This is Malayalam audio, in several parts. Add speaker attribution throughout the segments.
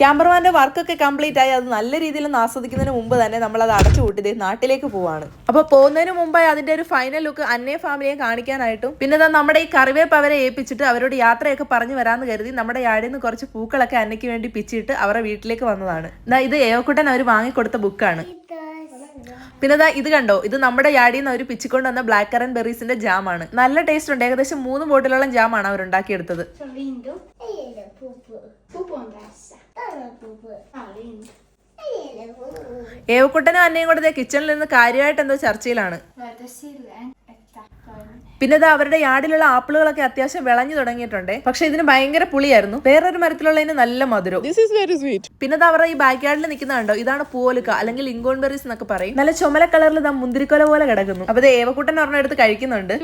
Speaker 1: ക്യാമറമാന്റെ വർക്കൊക്കെ കംപ്ലീറ്റ് ആയി. അത് നല്ല രീതിയിൽ ആസ്വദിക്കുന്നതിന് മുമ്പ് തന്നെ നമ്മൾ അത് അടച്ചു കൂട്ടി ദേ നാട്ടിലേക്ക് പോവാണ്. അപ്പോൾ പോകുന്നതിന് മുമ്പായി അതിന്റെ ഒരു ഫൈനൽ ലുക്ക് അന്നേ ഫാമിലിയെ കാണിക്കാനായിട്ടും പിന്നെ നമ്മുടെ ഈ കറിവേപ്പ് അവരെ ഏൽപ്പിച്ചിട്ട് അവരോട് യാത്രയൊക്കെ പറഞ്ഞു വരാന്ന് കരുതി നമ്മുടെ യാടിൽ നിന്ന് കുറച്ച് പൂക്കളൊക്കെ അന്നയ്ക്ക് വേണ്ടി പിച്ചിട്ട് അവരുടെ വീട്ടിലേക്ക് വന്നതാണ്. ഇത് ഏവക്കുട്ടൻ അവർ വാങ്ങിക്കൊടുത്ത ബുക്കാണ് പിന്നെ ദാ ഇത് കണ്ടോ? ഇത് നമ്മുടെ യാടിയിൽ നിന്ന് അവർ പിച്ചിക്കൊണ്ട് വന്ന ബ്ലാക്ക് കറൻ ബെറീസിന്റെ ജാമാണ് നല്ല ടേസ്റ്റ് ഉണ്ട്. ഏകദേശം മൂന്ന് ബോട്ടിലോളം ജാമാണ് അവർ ഉണ്ടാക്കിയെടുത്തത്. ഏവക്കുട്ടനും അന്നയും കൂടെ കിച്ചണിൽ നിന്ന് കാര്യമായിട്ട് എന്തോ ചർച്ചയിലാണ്. പിന്നെ ഇത് അവരുടെ യാർഡിലുള്ള ആപ്പിളുകളൊക്കെ അത്യാവശ്യം വിളഞ്ഞു തുടങ്ങിയിട്ടുണ്ട്. പക്ഷെ ഇതിന് ഭയങ്കര പുളിയായിരുന്നു. വേറൊരു മരത്തിലുള്ളതിന് നല്ല മധുരം
Speaker 2: This is very sweet.
Speaker 1: പിന്നെ ഇത് അവരുടെ ഈ ബാക്ക് യാർഡിൽ നിൽക്കുന്ന കണ്ടോ? ഇതാണ് പൂവലുക്ക അല്ലെങ്കിൽ ഇങ്കോൺ ബെറീസ് എന്നൊക്കെ പറയും. നല്ല ചുമല കളറിൽ ഇതാ മുന്തിരിക്കൊല പോലെ കിടക്കുന്നു. അപ്പൊ ഏവക്കുട്ടൻ ഒരെണ്ണം എടുത്ത് കഴിക്കുന്നുണ്ട്.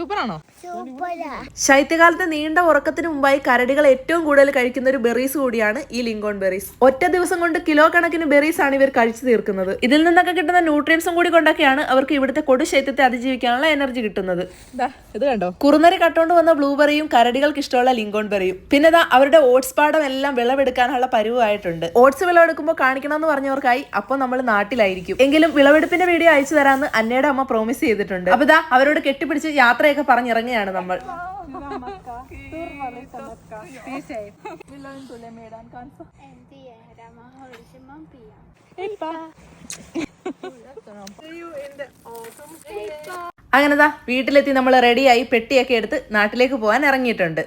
Speaker 1: ശൈത്യകാലത്ത് നീണ്ട ഉറക്കത്തിന് മുമ്പായി കരടികൾ ഏറ്റവും കൂടുതൽ കഴിക്കുന്ന ഒരു ബെറീസ് കൂടിയാണ് ഈ ലിങ്കോൺ ബെറീസ്. ഒറ്റ ദിവസം കൊണ്ട് കിലോ കണക്കിന് ബെറീസ് ആണ് ഇവർ കഴിച്ചു തീർക്കുന്നത്. ഇതിൽ നിന്നൊക്കെ കിട്ടുന്ന ന്യൂട്രിയൻസും കൂടി കൊണ്ടൊക്കെയാണ് അവർക്ക് ഇവിടുത്തെ കൊടു ശൈത്യത്തെ അതിജീവിക്കാനുള്ള എനർജി കിട്ടുന്നത്.
Speaker 2: ദാ, ഇത് കണ്ടോ?
Speaker 1: കുറുനരി കട്ടുകൊണ്ട് വന്ന ബ്ലൂബെറിയും കരടികൾക്ക് ഇഷ്ടമുള്ള ലിങ്കോൺ ബെറിയും. പിന്നെ ദാ അവരുടെ ഓട്സ് പാടം എല്ലാം വിളവെടുക്കാനുള്ള പരുവായിട്ടുണ്ട്. ഓട്സ് വിളവെടുക്കുമ്പോൾ കാണിക്കണം എന്ന് പറഞ്ഞവർക്കായി അപ്പോൾ നമ്മൾ നാട്ടിലായിരിക്കും. എങ്കിലും വിളവെടുപ്പിന്റെ വീഡിയോ അയച്ചു തരാമെന്ന് അന്നയുടെ അമ്മ പ്രോമിസ് ചെയ്തിട്ടുണ്ട്. അപ്പൊ ദാ അവരോട് കെട്ടിപ്പിടിച്ച് യാത്രയൊക്കെ പറഞ്ഞിറങ്ങുകയാണ് നമ്മൾ. അങ്ങനെ ദാ വീട്ടിലെത്തി നമ്മൾ റെഡിയായി പെട്ടിയൊക്കെ എടുത്ത് നാട്ടിലേക്ക് പോകാൻ ഇറങ്ങിയിട്ടുണ്ട്.